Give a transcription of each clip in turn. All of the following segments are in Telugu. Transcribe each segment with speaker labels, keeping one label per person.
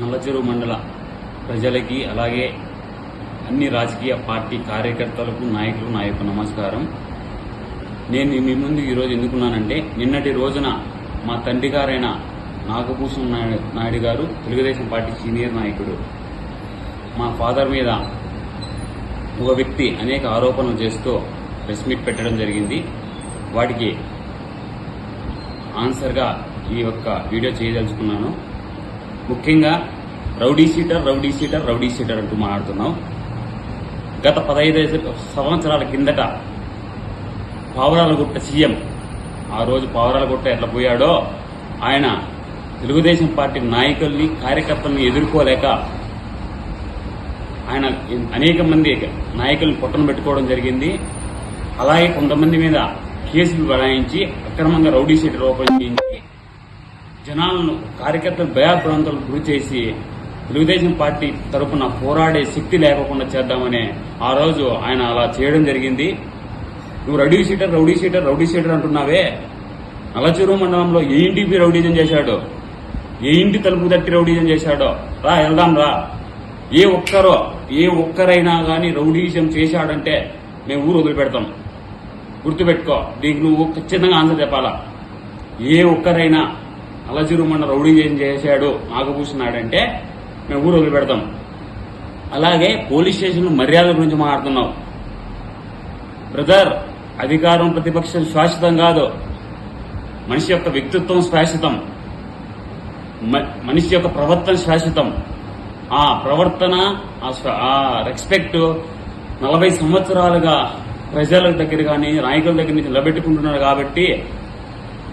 Speaker 1: నల్లచెరువు మండల ప్రజలకి అలాగే అన్ని రాజకీయ పార్టీ కార్యకర్తలకు నాయకులు నా యొక్క నమస్కారం. నేను మీ ముందు ఈరోజు ఎందుకున్నానంటే నిన్నటి రోజున మా తండ్రి గారైన నాగభూషణ్ నాయుడు నాయుడు గారు తెలుగుదేశం పార్టీ సీనియర్ నాయకుడు మా ఫాదర్ మీద ఒక వ్యక్తి అనేక ఆరోపణలు చేస్తూ ప్రెస్ మీట్ పెట్టడం జరిగింది. వాటికి ఆన్సర్గా ఈ యొక్క వీడియో చేయదలుచుకున్నాను. ముఖ్యంగా rowdy sheeter rowdy sheeter rowdy sheeter అంటూ మాట్లాడుతున్నాం. గత పదహైదు సంవత్సరాల కిందట పావురాలగుట్ట సీఎం ఆ రోజు పావురాలగుట్ట ఎట్లా పోయాడో ఆయన తెలుగుదేశం పార్టీ నాయకుల్ని కార్యకర్తల్ని ఎదుర్కోలేక ఆయన అనేక మంది నాయకులను పొట్టన పెట్టుకోవడం జరిగింది. అలాగే కొంతమంది మీద కేసులు బడాయించి అక్రమంగా రౌడీ సీటర్ ఓపెన్ చేయించి జనాలను కార్యకర్తలు భయాభ్రాంతులకు గురి చేసి తెలుగుదేశం పార్టీ తరఫున పోరాడే శక్తి లేకుండా చేద్దామని ఆ రోజు ఆయన అలా చేయడం జరిగింది. నువ్వు rowdy sheeter rowdy sheeter rowdy sheeter అంటున్నావే. నలచూరు మండలంలో ఏ ఇంటికి రౌడీజం చేశాడు? ఏ ఇంటి తలుపు తట్టి రౌడీజం చేశాడో? రా వెళ్దాం రా. ఏ ఒక్కరో ఏ ఒక్కరైనా కానీ రౌడీజం చేశాడంటే మేము ఊరు వదిలిపెడతాం. గుర్తుపెట్టుకో దీనికి నువ్వు ఖచ్చితంగా ఆన్సర్ చెప్పాలా? ఏ ఒక్కరైనా అలజిరు రౌడీ ఏం చేశాడు నాగభూషణాడంటే మేము ఊరు వదిలిపెడతాం. అలాగే పోలీస్ స్టేషన్ మర్యాద గురించి మాట్లాడుతున్నావు బ్రదర్ అధికారం ప్రతిపక్షం శాశ్వతం కాదు. మనిషి యొక్క వ్యక్తిత్వం శాశ్వతం. మ- మనిషి యొక్క ప్రవర్తన శాశ్వతం. ఆ ప్రవర్తన ఆ ఆ రెస్పెక్ట్ నలభై సంవత్సరాలుగా ప్రజల దగ్గర కానీ నాయకుల దగ్గర నుంచి నిలబెట్టుకుంటున్నారు కాబట్టి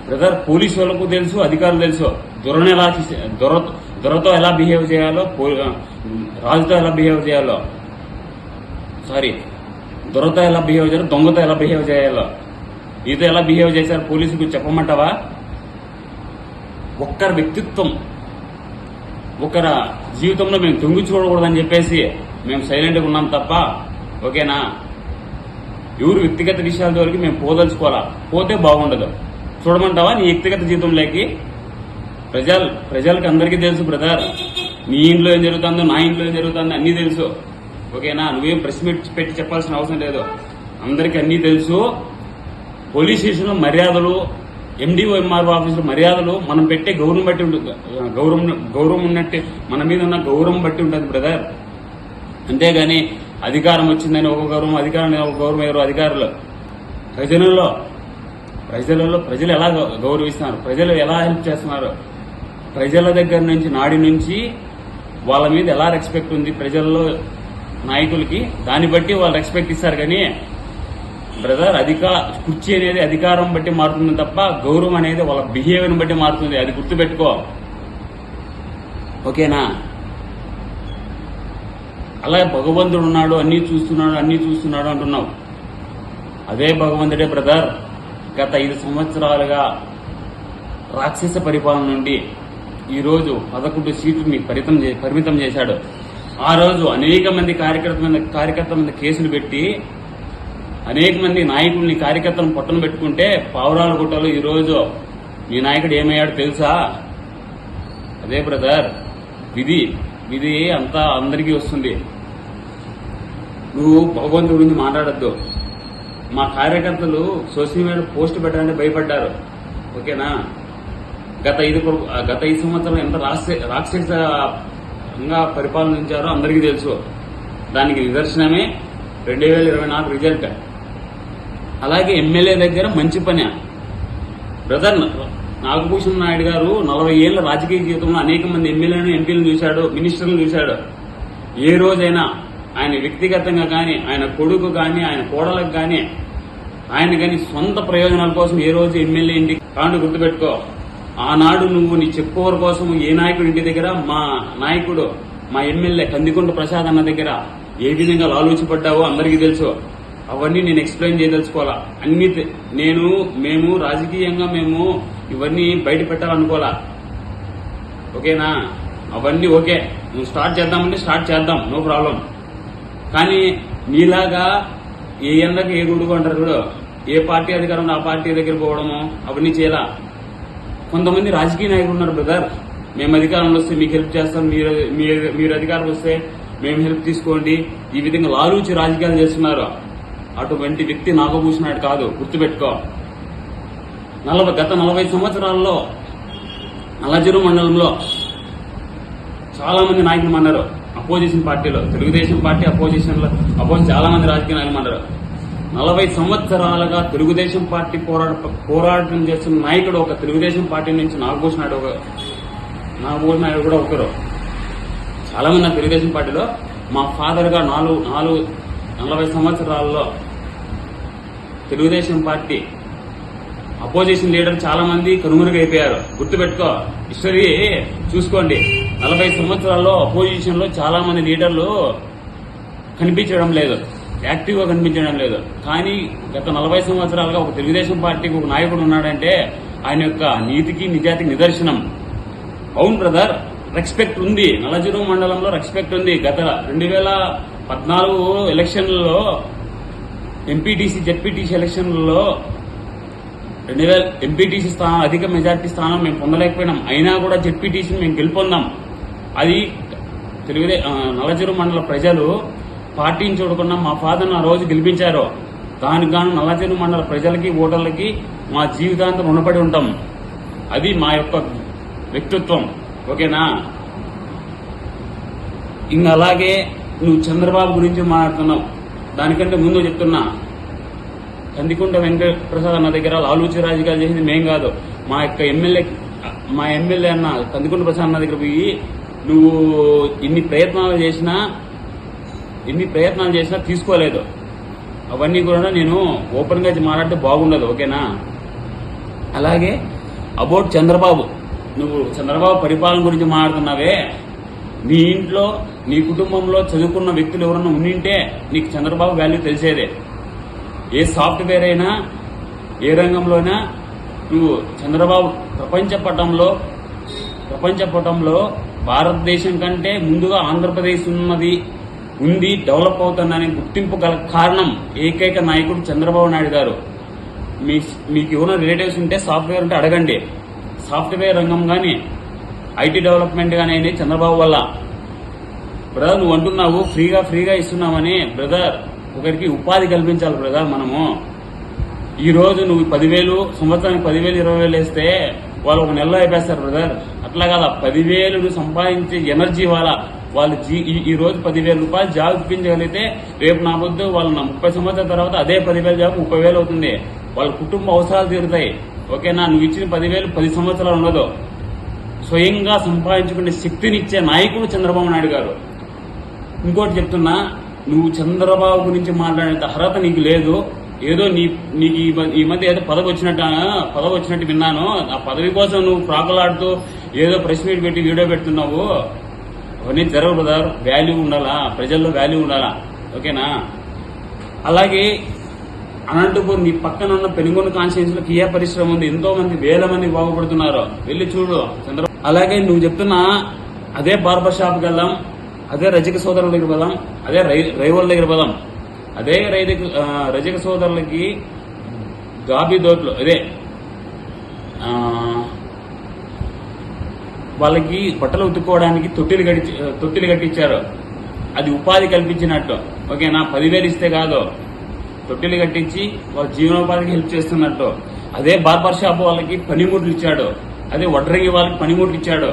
Speaker 1: బ్రదర్ పోలీస్ వాళ్ళకు తెలుసు అధికారులు తెలుసు. దొరను ఎలా దొర దొరతో ఎలా బిహేవ్ చేయాలో పో- రాజుతో ఎలా బిహేవ్ చేయాలో. సారీ దొరతో ఎలా బిహేవ్ చేయాలో దొంగతో ఎలా బిహేవ్ చేయాలో. ఇది ఎలా బిహేవ్ చేశారు పోలీసుకు చెప్పమంటావా? ఒక్కరి వ్యక్తిత్వం ఒకరి జీవితంలో మేము తొంగి చూడకూడదని చెప్పేసి మేము సైలెంట్గా ఉన్నాం తప్ప ఓకేనా? ఎవరు వ్యక్తిగత విషయాల వరకు మేము పోదలుచుకోవాలా? పోతే బాగుండదు. చూడమంటావా నీ వ్యక్తిగత జీవితంలోకి? ప్రజలు ప్రజలకు అందరికీ తెలుసు బ్రదర్. నీ ఇంట్లో ఏం జరుగుతుందో నా ఇంట్లో ఏం జరుగుతుందో అన్నీ తెలుసు. ఓకేనా? నువ్వేం ప్రెస్ మీట్ పెట్టి చెప్పాల్సిన అవసరం లేదు. అందరికీ అన్నీ తెలుసు. పోలీస్ స్టేషన్లో మర్యాదలు ఎండిఓ ఎంఆర్ఓ ఆఫీసులో మర్యాదలు మనం పెట్టే గౌరవం బట్టి ఉంటుంది. గౌరవం గౌరవం ఉన్నట్టే మన మీద ఉన్న గౌరవం బట్టి ఉంటుంది బ్రదర్. అంతేగాని అధికారం వచ్చిందని ఒక గౌరవం అధికారం ఒక గౌరవం ఎవరు? అధికారులు. ప్రజలలో ప్రజలలో ప్రజలు ఎలా గౌరవిస్తున్నారు? ప్రజలు ఎలా హెల్ప్ చేస్తున్నారు? ప్రజల దగ్గర నుంచి నాడి నుంచి వాళ్ళ మీద ఎలా రెస్పెక్ట్ ఉంది? ప్రజల్లో నాయకులకి దాన్ని బట్టి వాళ్ళు రెస్పెక్ట్ ఇస్తారు కానీ బ్రదర్ అధికా కుర్చీ అనేది అధికారం బట్టి మారుతుంది తప్ప గౌరవం అనేది వాళ్ళ బిహేవియర్ని బట్టి మారుతుంది. అది గుర్తుపెట్టుకో. ఓకేనా అలాగే భగవంతుడు ఉన్నాడు అన్నీ చూస్తున్నాడు అన్నీ చూస్తున్నాడు అంటున్నావు. అదే భగవంతుడే బ్రదర్ గత ఐదు సంవత్సరాలుగా రాక్షస పరిపాలన నుండి ఈరోజు పదకొండు సీట్లు పరితం పరిమితం చే- పరిమితం చేశాడు. ఆ రోజు అనేక మంది కార్యకర్త కార్యకర్తల మీద కేసులు పెట్టి అనేక మంది నాయకుల్ని కార్యకర్తలను పొట్టను పెట్టుకుంటే పావురాల గుట్టలో ఈరోజు మీ నాయకుడు ఏమయ్యాడు తెలుసా? అదే బ్రదర్ విధి విధి అంతా అందరికీ వస్తుంది. నువ్వు భగవంతుడి గురించి మాట్లాడద్దు. మా కార్యకర్తలు సోషల్ మీడియా పోస్ట్ పెట్టడానికి భయపడ్డారు. ఓకేనా? గత ఐదు గత ఐదు సంవత్సరాలు ఎంత రాక్షసంగా పరిపాలించారో అందరికీ తెలుసు. దానికి నిదర్శనమే రెండు వేల ఇరవై నాలుగు రిజల్ట్. అలాగే ఎమ్మెల్యే దగ్గర మంచి పని. బ్రదర్ నాగభూషణ్ నాయుడు గారు నలభై ఏళ్ళ రాజకీయ జీవితంలో అనేక మంది ఎమ్మెల్యేలను ఎంపీలను చూశాడు మినిస్టర్లను చూశాడు. ఏ రోజైనా ఆయన వ్యక్తిగతంగా కానీ ఆయన కొడుకు కానీ ఆయన కోడలకు కానీ ఆయన కానీ సొంత ప్రయోజనాల కోసం ఏ రోజు ఎమ్మెల్యే ఇంటికి కాండు గుర్తుపెట్టుకో. ఆనాడు నువ్వు నీ చెప్పుకోవర్ కోసం ఏ నాయకుడు ఇంటి దగ్గర మా నాయకుడు మా ఎమ్మెల్యే కందికొండ ప్రసాద్ అన్న దగ్గర ఏ విధంగా లాలూచిపడ్డావో అందరికీ తెలుసు. అవన్నీ నేను ఎక్స్ప్లెయిన్ చేయదలుచుకోవాలా? అన్ని నేను మేము రాజకీయంగా మేము ఇవన్నీ బయట పెట్టాలనుకోవాలా? ఓకేనా? అవన్నీ ఓకే. నువ్వు స్టార్ట్ చేద్దామంటే స్టార్ట్ చేద్దాం. No problem. కానీ నీలాగా ఏ ఎండకు ఏ గుడుగు అంటారు చూడు? ఏ పార్టీ అధికారం ఆ పార్టీ దగ్గర పోవడము అవన్నీ చేయాల? కొంతమంది రాజకీయ నాయకులు ఉన్నారు బ్రదర్ మేము అధికారంలో వస్తే మీకు హెల్ప్ చేస్తాం మీరు మీరు- మీరు అధికారం వస్తే మేము హెల్ప్ తీసుకోండి. ఈ విధంగా లాలూచి రాజకీయాలు చేస్తున్నారు. అటువంటి వ్యక్తి నాగభూషణాడు కాదు గుర్తుపెట్టుకో. నలభై గత నలభై సంవత్సరాల్లో నల్లజరు మండలంలో చాలామంది నాయకులు మన్నారు అపోజిషన్ పార్టీలో తెలుగుదేశం పార్టీ అపోజిషన్లో అపోజిషన్ చాలా మంది రాజకీయ నాయకులు అన్నారు నలభై సంవత్సరాలుగా తెలుగుదేశం పార్టీ పోరాట పోరాటం చేస్తున్న నాయకుడు ఒక తెలుగుదేశం పార్టీ నుంచి నాగభూషణ నాయుడు ఒక నాగభూషణ నాయుడు కూడా ఒకరు. చాలామంది నా తెలుగుదేశం పార్టీలో మా ఫాదర్గా నాలుగు నాలుగు నలభై సంవత్సరాల్లో తెలుగుదేశం పార్టీ అపోజిషన్ లీడర్ చాలామంది కనుమరుగైపోయారు. గుర్తుపెట్టుకో హిస్టరీ చూసుకోండి. నలభై సంవత్సరాల్లో అపోజిషన్లో చాలామంది లీడర్లు కనిపించడం లేదు. యాక్టివ్గా కనిపించడం లేదు. కానీ గత నలభై సంవత్సరాలుగా ఒక తెలుగుదేశం పార్టీకి ఒక నాయకుడు ఉన్నాడంటే ఆయన యొక్క నీతికి నిజాతికి నిదర్శనం. అవును బ్రదర్ రెస్పెక్ట్ ఉంది. నలజీరు మండలంలో రెస్పెక్ట్ ఉంది. గత రెండు వేల పద్నాలుగు ఎలక్షన్లలో ఎంపీటీసీ జెడ్పీటీసీ ఎలక్షన్లలో రెండు వేల ఎంపీటీసీ స్థానం అధిక మెజార్టీ స్థానం మేము పొందలేకపోయినాం. అయినా కూడా జెడ్పీటీసీని మేము గెలుపొందాం. అది తెలుగుదే ఆ, నల్లచెరు మండల ప్రజలు పార్టీని చూడకుండా మా ఫాదర్ ఆ రోజు గెలిపించారు. దానికి గాను నల్లచెరు మండల ప్రజలకి ఓటర్లకి మా జీవితాంతం రుణపడి ఉంటాం. అది మా యొక్క వ్యక్తిత్వం. ఓకేనా? ఇంకా అలాగే నువ్వు చంద్రబాబు గురించి మాట్లాడుతున్నావు. దానికంటే ముందు చెప్తున్నా. కందికుంట వెంకట ప్రసాద్ అన్న దగ్గర లాలూచి రాజకీయాలు చేసింది మేం కాదు. మా యొక్క ఎమ్మెల్యే మా ఎమ్మెల్యే అన్న కందికుంట ప్రసాద్ అన్న దగ్గర పోయి నువ్వు ఇన్ని ప్రయత్నాలు చేసినా ఎన్ని ప్రయత్నాలు చేసినా తీసుకోలేదు. అవన్నీ కూడా నేను ఓపెన్గా మాట్లాడితే బాగుండదు ఓకేనా? అలాగే అబౌట్ చంద్రబాబు. నువ్వు చంద్రబాబు పరిపాలన గురించి మాట్లాడుతున్నావే. నీ ఇంట్లో నీ కుటుంబంలో చదువుకున్న వ్యక్తులు ఎవరన్నా ఉండింటే నీకు చంద్రబాబు వాల్యూ తెలిసేదే. ఏ సాఫ్ట్వేర్ అయినా ఏ రంగంలోనైనా నువ్వు చంద్రబాబు ప్రపంచ పటంలో ప్రపంచ పటంలో భారతదేశం కంటే ముందుగా ఆంధ్రప్రదేశ్ ఉన్నది ఉంది డెవలప్ అవుతుందనే గుర్తింపు గల కారణం ఏకైక నాయకుడు చంద్రబాబు నాయుడు గారు. మీ మీకు ఏమైనా రిలేటివ్స్ ఉంటే సాఫ్ట్వేర్ ఉంటే అడగండి. సాఫ్ట్వేర్ రంగం కానీ ఐటీ డెవలప్మెంట్ కానీ అయింది చంద్రబాబు వల్ల. బ్రదర్ నువ్వు అంటున్నావు ఫ్రీగా ఫ్రీగా ఇస్తున్నామని. బ్రదర్ ఒకరికి ఉపాధి కల్పించాలి బ్రదర్ మనము. ఈ రోజు నువ్వు పదివేలు సంవత్సరానికి పదివేలు ఇరవై వేలు వేస్తే వాళ్ళు ఒక నెలలో అయిపోస్తారు బ్రదర్. అట్లా కదా పదివేలు సంపాదించే ఎనర్జీ వాళ్ళ. వాళ్ళు జీ ఈ- ఈ రోజు పదివేల రూపాయలు జాబ్ ఇప్పించగలిగితే రేపు నా వద్దు వాళ్ళు ముప్పై సంవత్సరాల తర్వాత అదే పదివేల జాబ్ ముప్పై వేలు అవుతుంది. వాళ్ళ కుటుంబ అవసరాలు తీరుతాయి. ఓకేనా నువ్వు ఇచ్చిన పదివేలు పది సంవత్సరాలు ఉండదు. స్వయంగా సంపాదించుకునే శక్తినిచ్చే నాయకుడు చంద్రబాబు నాయుడు గారు. ఇంకోటి చెప్తున్నా నువ్వు చంద్రబాబు గురించి మాట్లాడేంత అర్హత నీకు లేదు. ఏదో నీ నీకు ఈ ఈ మధ్య ఏదో పదవి వచ్చినట్టు పదవి వచ్చినట్టు విన్నాను. ఆ పదవి కోసం నువ్వు ప్రాకులాడుతూ ఏదో ప్రెస్ మీట్ పెట్టి వీడియో పెడుతున్నావు. అవన్నీ జరగదు బ్రదర్. వాల్యూ ఉండాలా? ప్రజల్లో వాల్యూ ఉండాలా? ఓకేనా? అలాగే అనంతపూర్ నీ పక్కన ఉన్న పెనుగొండ కాన్స్టిట్యూన్స్లో కియా పరిశ్రమ ఉంది. ఎంతో మంది వేల మంది బాగుపడుతున్నారు. వెళ్ళి చూడు చంద్ర అలాగే నువ్వు చెప్తున్నా అదే బార్బర్ షాప్కి వెళ్దాం. అదే రజక సోదరుల దగ్గర పోదాం అదే రై రైవల్ దగ్గర పోదాం అదే రైతు రజక సోదరులకి గాబీ దోట్లు. అదే వాళ్ళకి బట్టలు ఉతుక్కోవడానికి తొట్టిలు కట్టి తొట్టిలు కట్టించారు. అది ఉపాధి కల్పించినట్టు. ఓకేనా? పదివేలు ఇస్తే కాదు. తొట్టిలు కట్టించి వాళ్ళ జీవనోపాధికి హెల్ప్ చేస్తున్నట్టు. అదే బార్బర్ షాప్ వాళ్ళకి పనిముట్లు ఇచ్చాడు. అదే వడ్రంగి వాళ్ళకి పనిముట్లు ఇచ్చాడు.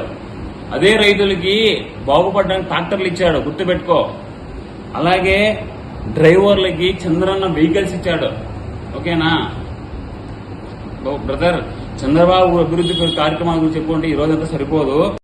Speaker 1: అదే రైతులకి బాగుపడడానికి ట్రాక్టర్లు ఇచ్చాడు. గుర్తుపెట్టుకో. అలాగే డ్రైవర్లకి చంద్రన్న వెహికల్స్ ఇచ్చాడు. ఓకేనా? బ్రదర్ చంద్రబాబు అభివృద్ధి కార్యక్రమాల గురించి చెప్పుకుంటే ఈ రోజంతా సరిపోదు.